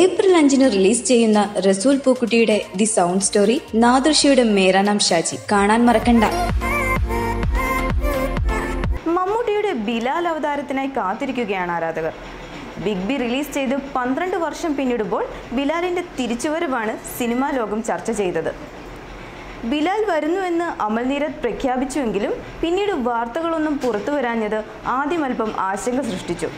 April അഞ്ചിന് release ചെയ്യുന്ന റസൂൽ പൂക്കുട്ടിയുടെ ദി സൗണ്ട് സ്റ്റോറി നാദൃഷിയുടെ മേരാനാം ഷാജി. കാണാൻ മറക്കണ്ട. മമ്മൂട്ടിയുടെ ബിലാൽ അവതാരത്തിനായി കാത്തിരിക്കുകയാണ് ആരാധകർ. ബിഗ് ബി റിലീസ് ചെയ്ത് പന്ത്രണ്ട് വർഷം പിന്നിടുമ്പോൾ ബിലാലിന്റെ തിരിച്ചുവരവാണ് സിനിമാ ലോകം ചർച്ച ചെയ്തത്. ബിലാൽ വരുന്നുവെന്ന് അമൽ നീരത് പ്രഖ്യാപിച്ചുവെങ്കിലും പിന്നീട് വാർത്തകളൊന്നും പുറത്തു വരാഞ്ഞത് ആദ്യം ആശങ്ക സൃഷ്ടിച്ചു.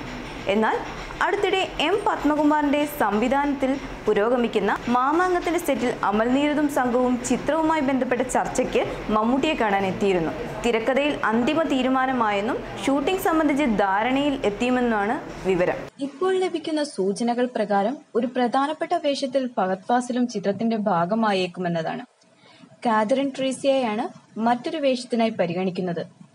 എന്നാൽ അടുത്തിടെ എം പത്മകുമാറിന്റെ സംവിധാനത്തിൽ പുരോഗമിക്കുന്ന മാമാങ്കത്തിന്റെ സെറ്റിൽ അമൽ നീരതും സംഘവും ചിത്രവുമായി ബന്ധപ്പെട്ട ചർച്ചയ്ക്ക് മമ്മൂട്ടിയെ കാണാൻ എത്തിയിരുന്നു. തിരക്കഥയിൽ അന്തിമ തീരുമാനമായെന്നും ഷൂട്ടിംഗ് സംബന്ധിച്ച് ധാരണയിൽ എത്തിയുമെന്നാണ് വിവരം. ഇപ്പോൾ ലഭിക്കുന്ന സൂചനകൾ പ്രകാരം ഒരു പ്രധാനപ്പെട്ട വേഷത്തിൽ ഭഗത്വാസിലും ചിത്രത്തിന്റെ ഭാഗമായേക്കുമെന്നതാണ്. കാതറിൻ ട്രീസിയയാണ് മറ്റൊരു വേഷത്തിനായി പരിഗണിക്കുന്നത്.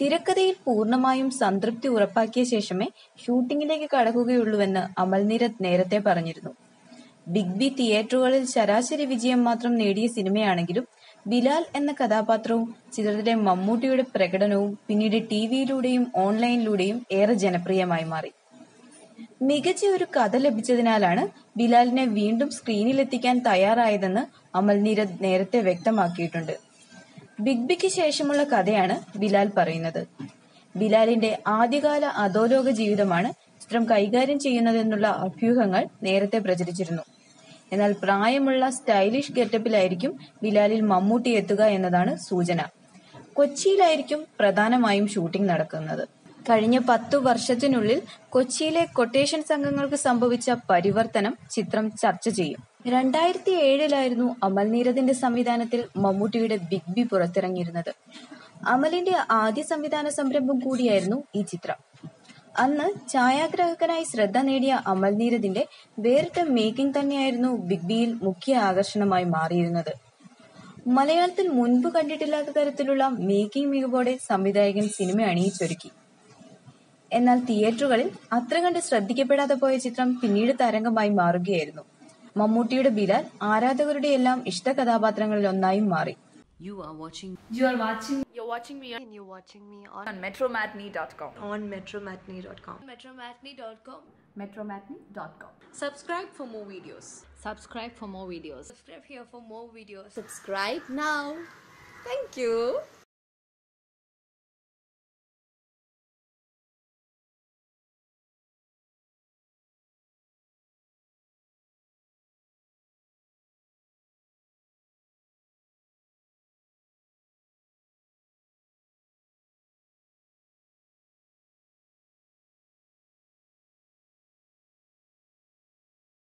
തിരക്കഥയിൽ പൂർണമായും സംതൃപ്തി ഉറപ്പാക്കിയ ശേഷമേ ഷൂട്ടിങ്ങിലേക്ക് കടക്കുകയുള്ളൂവെന്ന് അമൽ നീരത് നേരത്തെ പറഞ്ഞിരുന്നു. ബിഗ് ബി തിയേറ്ററുകളിൽ ശരാശരി വിജയം മാത്രം നേടിയ സിനിമയാണെങ്കിലും ബിലാൽ എന്ന കഥാപാത്രവും ചിത്രത്തിലെ മമ്മൂട്ടിയുടെ പ്രകടനവും പിന്നീട് ടിവിയിലൂടെയും ഓൺലൈനിലൂടെയും ഏറെ ജനപ്രിയമായി മാറി. മികച്ച ഒരു കഥ ലഭിച്ചതിനാലാണ് ബിലാലിനെ വീണ്ടും സ്ക്രീനിലെത്തിക്കാൻ തയ്യാറായതെന്ന് അമൽ നീരദ് നേരത്തെ വ്യക്തമാക്കിയിട്ടുണ്ട്. ബിഗ് ബിക്ക് ശേഷമുള്ള കഥയാണ് ബിലാൽ പറയുന്നത്. ബിലാലിന്റെ ആദ്യകാല അധോലോക ജീവിതമാണ് ചിത്രം കൈകാര്യം ചെയ്യുന്നതെന്നുള്ള അഭ്യൂഹങ്ങൾ നേരത്തെ പ്രചരിച്ചിരുന്നു. എന്നാൽ പ്രായമുള്ള സ്റ്റൈലിഷ് ഗെറ്റപ്പിലായിരിക്കും ബിലാലിൽ മമ്മൂട്ടി എത്തുക എന്നതാണ് സൂചന. കൊച്ചിയിലായിരിക്കും പ്രധാനമായും ഷൂട്ടിംഗ് നടക്കുന്നത്. കഴിഞ്ഞ പത്തു വർഷത്തിനുള്ളിൽ കൊച്ചിയിലെ കൊട്ടേഷൻ സംഘങ്ങൾക്ക് സംഭവിച്ച പരിവർത്തനം ചിത്രം ചർച്ച ചെയ്യും. രണ്ടായിരത്തി ഏഴിലായിരുന്നു അമൽ നീരദിന്റെ സംവിധാനത്തിൽ മമ്മൂട്ടിയുടെ ബിഗ് ബി പുറത്തിറങ്ങിയിരുന്നത്. അമലിന്റെ ആദ്യ സംവിധാന സംരംഭം കൂടിയായിരുന്നു ഈ ചിത്രം. അന്ന് ഛായാഗ്രാഹകനായി ശ്രദ്ധ നേടിയ അമൽ നീരദിന്റെ വേറിട്ട മേക്കിംഗ് തന്നെയായിരുന്നു ബിഗ് ബിയിൽ മുഖ്യ ആകർഷണമായി മാറിയിരുന്നത്. മലയാളത്തിൽ മുൻപ് കണ്ടിട്ടില്ലാത്ത തരത്തിലുള്ള മേക്കിംഗ് മികവോടെ സംവിധായകൻ സിനിമ അണിയിച്ചൊരുക്കി. എന്നാൽ തിയേറ്ററുകളിൽ അത്ര കണ്ട് ശ്രദ്ധിക്കപ്പെടാതെ പോയ ചിത്രം പിന്നീട് തരംഗമായി മാറുകയായിരുന്നു. മമ്മൂട്ടിയുടെ ബിലാൽ ആരാധകരുടെ എല്ലാം ഇഷ്ട കഥാപാത്രങ്ങളിൽ ഒന്നായി മാറി You are watching You are watching You're watching me on, you're watching me on, on metromatney.com. on metromatney.com. Metromatney.com. Metromatney.com. Subscribe for more videos. subscribe for more videos. Subscribe here for more videos. Subscribe now. Thank you.